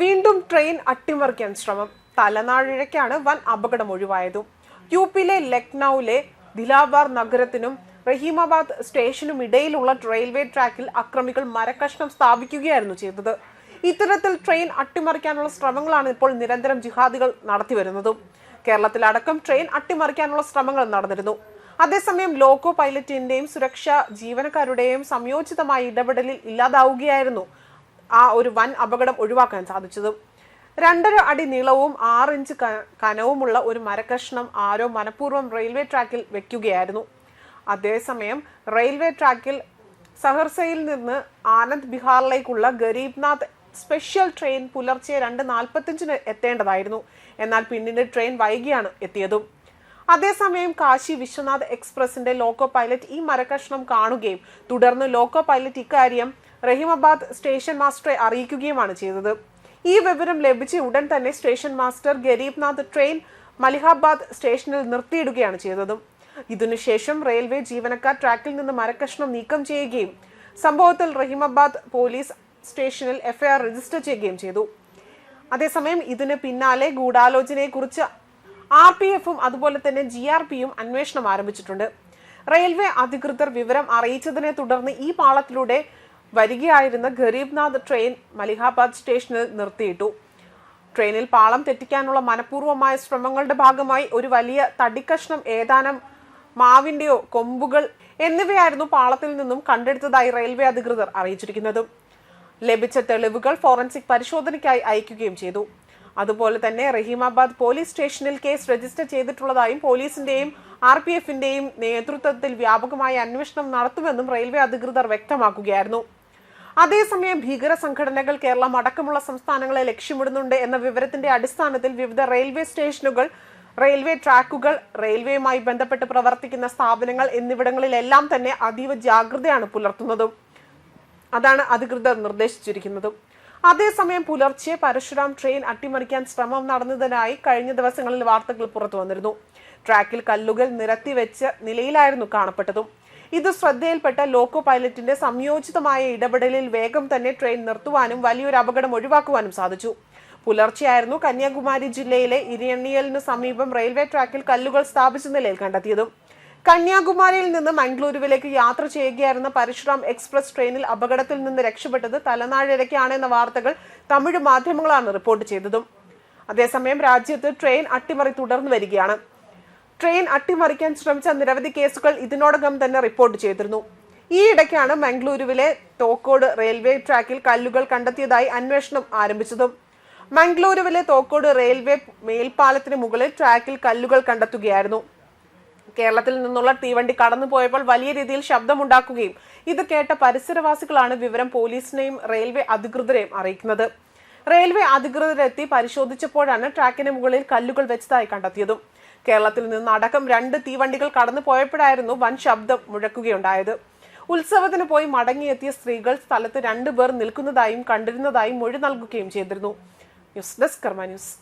വീണ്ടും ട്രെയിൻ അട്ടിമറിക്കാൻ ശ്രമം. തലനാഴിഴയ്ക്കാണ് വൻ അപകടം ഒഴിവായതും. യു പിയിലെ ലക്നൌവിലെ ദിലാബാർ നഗരത്തിനും റഹീമാബാദ് സ്റ്റേഷനും ഇടയിലുള്ള റെയിൽവേ ട്രാക്കിൽ അക്രമികൾ മരക്കഷ്ണം സ്ഥാപിക്കുകയായിരുന്നു ചെയ്തത്. ഇത്തരത്തിൽ ട്രെയിൻ അട്ടിമറിക്കാനുള്ള ശ്രമങ്ങളാണ് ഇപ്പോൾ നിരന്തരം ജിഹാദികൾ നടത്തിവരുന്നതും കേരളത്തിലടക്കം ട്രെയിൻ അട്ടിമറിക്കാനുള്ള ശ്രമങ്ങൾ നടന്നിരുന്നു. അതേസമയം ലോക്കോ പൈലറ്റിന്റെയും സുരക്ഷാ ജീവനക്കാരുടെയും സംയോജിതമായ ഇടപെടലിൽ ഇല്ലാതാവുകയായിരുന്നു ആ ഒരു വൻ അപകടം ഒഴിവാക്കാൻ സാധിച്ചത്. രണ്ടര അടി നീളവും ആറ് ഇഞ്ച് കനവുമുള്ള ഒരു മരക്കഷ്ണം ആരോ മനഃപൂർവം റെയിൽവേ ട്രാക്കിൽ വെക്കുകയായിരുന്നു. അതേസമയം റെയിൽവേ ട്രാക്കിൽ സഹർസയിൽ നിന്ന് ആനന്ദ് ബിഹാറിലേക്കുള്ള ഗരീബ്നാഥ് സ്പെഷ്യൽ ട്രെയിൻ പുലർച്ചെ രണ്ട് നാൽപ്പത്തഞ്ചിന് എത്തേണ്ടതായിരുന്നു. എന്നാൽ പിന്നീട് ട്രെയിൻ വൈകിയാണ് എത്തിയതും. അതേസമയം കാശി വിശ്വനാഥ് എക്സ്പ്രസിന്റെ ലോക്കോ പൈലറ്റ് ഈ മരക്കഷ്ണം കാണുകയും തുടർന്ന് ലോക്കോ പൈലറ്റ് ഇക്കാര്യം റഹീമാബാദ് സ്റ്റേഷൻ മാസ്റ്ററെ അറിയിക്കുകയുമാണ് ചെയ്തത്. ഈ വിവരം ലഭിച്ച ഉടൻ തന്നെ station master Garibnath train Malihabad സ്റ്റേഷനിൽ നിർത്തിയിടുകയാണ് ചെയ്തതും. ഇതിനുശേഷം റെയിൽവേ ജീവനക്കാർ ട്രാക്കിൽ നിന്ന് മരക്കഷ്ണം നീക്കം ചെയ്യുകയും സംഭവത്തിൽ റഹീമാബാദ് പോലീസ് സ്റ്റേഷനിൽ എഫ്ഐആർ രജിസ്റ്റർ ചെയ്യുകയും ചെയ്തു. അതേസമയം ഇതിന് പിന്നാലെ ഗൂഢാലോചനയെക്കുറിച്ച് ആർ പി എഫും അതുപോലെ തന്നെ ജി ആർ പിയും അന്വേഷണം ആരംഭിച്ചിട്ടുണ്ട്. റെയിൽവേ അധികൃതർ വിവരം അറിയിച്ചതിനെ തുടർന്ന് ഈ പാളത്തിലൂടെ വരികയായിരുന്ന ഗരീബ്നാഥ് ട്രെയിൻ മലിഹാബാദ് സ്റ്റേഷനിൽ നിർത്തിയിട്ടു. ട്രെയിനിൽ പാളം തെറ്റിക്കാനുള്ള മനഃപൂർവമായ ശ്രമങ്ങളുടെ ഭാഗമായി ഒരു വലിയ തടിക്കഷ്ണം ഏതാനും മാവിന്റെയോ കൊമ്പുകൾ എന്നിവയായിരുന്നു പാളത്തിൽ നിന്നും കണ്ടെടുത്തതായി റെയിൽവേ അധികൃതർ അറിയിച്ചിരിക്കുന്നത്. ലഭിച്ച തെളിവുകൾ ഫോറൻസിക് പരിശോധനയ്ക്കായി അയക്കുകയും ചെയ്തു. അതുപോലെ തന്നെ റഹീമാബാദ് പോലീസ് സ്റ്റേഷനിൽ കേസ് രജിസ്റ്റർ ചെയ്തിട്ടുള്ളതായും പോലീസിന്റെയും ആർ പി എഫിന്റെയും നേതൃത്വത്തിൽ വ്യാപകമായ അന്വേഷണം നടത്തുമെന്നും റെയിൽവേ അധികൃതർ വ്യക്തമാക്കുകയായിരുന്നു. അതേസമയം ഭീകര സംഘടനകൾ കേരളം അടക്കമുള്ള സംസ്ഥാനങ്ങളെ ലക്ഷ്യമിടുന്നുണ്ട് എന്ന വിവരത്തിന്റെ അടിസ്ഥാനത്തിൽ വിവിധ റെയിൽവേ സ്റ്റേഷനുകൾ റെയിൽവേ ട്രാക്കുകൾ റെയിൽവേയുമായി ബന്ധപ്പെട്ട് പ്രവർത്തിക്കുന്ന സ്ഥാപനങ്ങൾ എന്നിവിടങ്ങളിലെല്ലാം തന്നെ അതീവ ജാഗ്രതയാണ് പുലർത്തുന്നതും. അതാണ് അധികൃതർ നിർദ്ദേശിച്ചിരിക്കുന്നത്. അതേസമയം പുലർച്ചെ പരശുരാം ട്രെയിൻ അട്ടിമറിക്കാൻ ശ്രമം നടന്നതിനായി കഴിഞ്ഞ ദിവസങ്ങളിൽ വാർത്തകൾ പുറത്തു വന്നിരുന്നു ട്രാക്കിൽ കല്ലുകൾ നിരത്തി നിരത്തിവെച്ച നിലയിലായിരുന്നു കാണപ്പെട്ടതും. ഇത് ശ്രദ്ധയിൽപ്പെട്ട ലോക്കോ പൈലറ്റിന്റെ സംയോജിതമായ ഇടപെടലിൽ വേഗം തന്നെ ട്രെയിൻ നിർത്തുവാനും വലിയൊരു അപകടം ഒഴിവാക്കുവാനും സാധിച്ചു. പുലർച്ചെയായിരുന്നു കന്യാകുമാരി ജില്ലയിലെ ഇരിയണ്ണിയലിന് സമീപം റെയിൽവേ ട്രാക്കിൽ കല്ലുകൾ സ്ഥാപിച്ച നിലയിൽ കണ്ടെത്തിയതും. കന്യാകുമാരിയിൽ നിന്ന് മംഗളൂരുവിലേക്ക് യാത്ര ചെയ്യുകയായിരുന്ന പരശുറാം എക്സ്പ്രസ് ട്രെയിനിൽ അപകടത്തിൽ നിന്ന് രക്ഷപ്പെട്ടത് തലനാഴിഴയ്ക്കാണെന്ന വാർത്തകൾ തമിഴ് മാധ്യമങ്ങളാണ് റിപ്പോർട്ട് ചെയ്തതും. അതേസമയം രാജ്യത്ത് ട്രെയിൻ അട്ടിമറി തുടർന്നു വരികയാണ്. ട്രെയിൻ അട്ടിമറിക്കാൻ ശ്രമിച്ച നിരവധി കേസുകൾ ഇതിനോടകം തന്നെ റിപ്പോർട്ട് ചെയ്തിരുന്നു. ഈ ഇടയ്ക്കാണ് മംഗളൂരുവിലെ തോക്കോട് റെയിൽവേ ട്രാക്കിൽ കല്ലുകൾ കണ്ടെത്തിയതായി അന്വേഷണം ആരംഭിച്ചതും. മംഗളൂരുവിലെ തോക്കോട് റെയിൽവേ മേൽപ്പാലത്തിന് മുകളിൽ ട്രാക്കിൽ കല്ലുകൾ കണ്ടെത്തുകയായിരുന്നു. കേരളത്തിൽ നിന്നുള്ള തീവണ്ടി കടന്നുപോയപ്പോൾ വലിയ രീതിയിൽ ശബ്ദമുണ്ടാക്കുകയും ഇത് കേട്ട പരിസരവാസികളാണ് വിവരം പോലീസിനെയും റെയിൽവേ അധികൃതരെയും അറിയിക്കുന്നത്. റെയിൽവേ അധികൃതരെത്തി പരിശോധിച്ചപ്പോഴാണ് ട്രാക്കിന് മുകളിൽ കല്ലുകൾ വെച്ചതായി കണ്ടെത്തിയതും. കേരളത്തിൽ നിന്ന് അടക്കം രണ്ട് തീവണ്ടികൾ കടന്നു പോയപ്പോഴായിരുന്നു വൻ ശബ്ദം മുഴക്കുകയുണ്ടായത്. ഉത്സവത്തിന് പോയി മടങ്ങിയെത്തിയ സ്ത്രീകൾ സ്ഥലത്ത് രണ്ടുപേർ നിൽക്കുന്നതായും കണ്ടിരുന്നതായും മൊഴി നൽകുകയും ചെയ്തിരുന്നു. News desk Karma news.